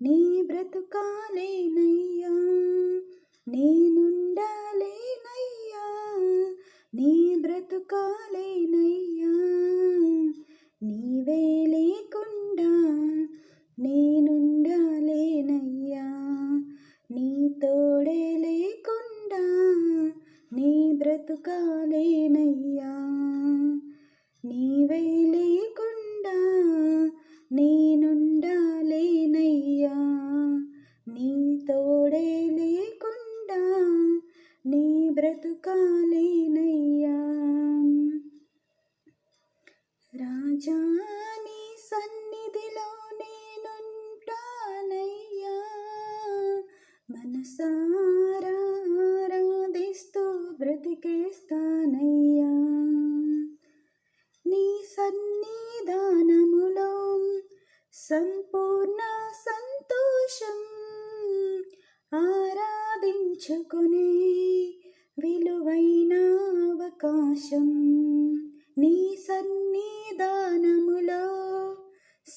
నీ బ్రతుకాలేనయ్యా నేనుండాలేనయ్యా నీ బ్రతుకాలేనయ్యా నీవేలే రాజాని సన్నిధిలో నేనుంటానయ్యా. మనసారాధిస్తూ బ్రతికేస్తానయ్యా. నీ సన్నిధానములో సంపూర్ణ సంతోషం ఆరాధించుకునే విలువైన అవకాశం.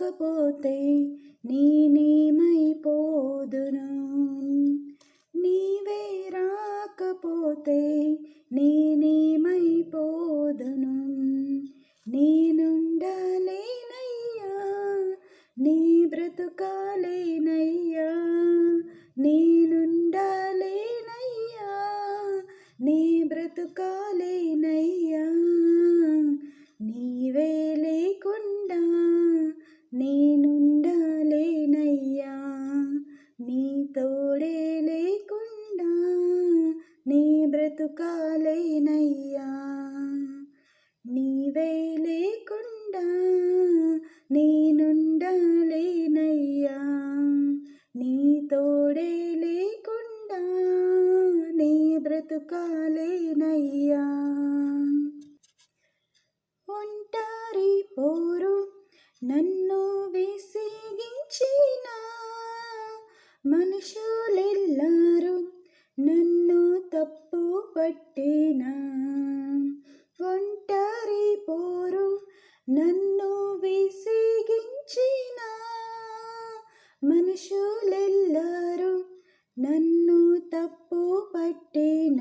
రాకపోతే నేనేమైపోదును? నీవే రాకపోతే నేనే నీవై లేకుండా నేనుండలేనయ్యా. నీ తోడే లేకుండా నీ బ్రతుకాలేనయ్యా ఒంటారి పోరు నన్ను విసిగించిన మనుషులెల్లారు నన్ను తప్పు పట్టిన నన్ను విసిగించిన మనుషులెల్లారూ నన్ను తప్పు పట్టిన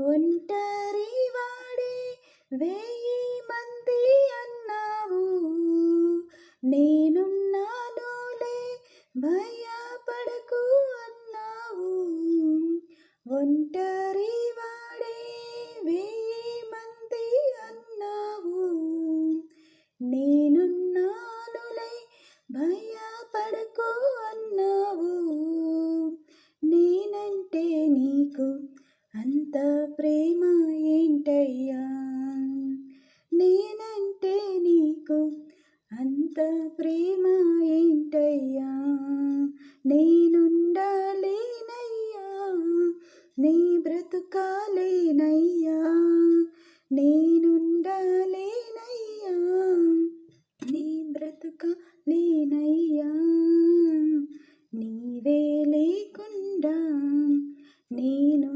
ఒంటరి వాడే వెయ్యి మంది అన్నావు. నేనున్నానులే భయపడకు అన్నావు. ఒంటరి అంత ప్రేమ ఏంటయ్యా? నేనంటే నీకు అంత ప్రేమ ఏంటయ్యా? నేనుండాలేనయ్యా నీ బ్రతుకాలేనయ్యా. నేనుండాలేనయ్యా నీ బ్రతుకాలేనయ్యా. నీవే లేకుండా నేను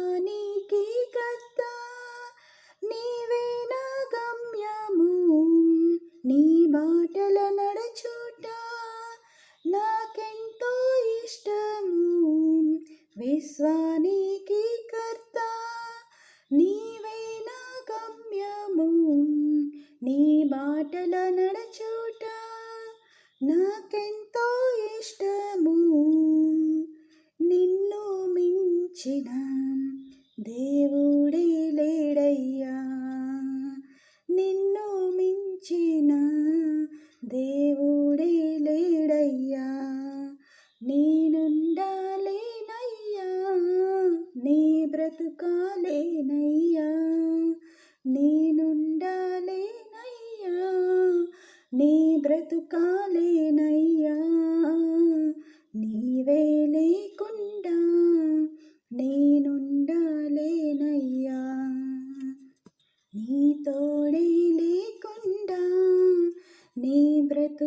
తెచ్చిన దేవుడే లేడయ్యా నిన్ను మించిన దేవుడే లేడయ్యా నేనుండాలేనయ్యా నీ బ్రతుకాలేనయ్యా నేనుండాలేనయ్యా నీ బ్రతుకాలేనయ్యా నీవే లేకుండా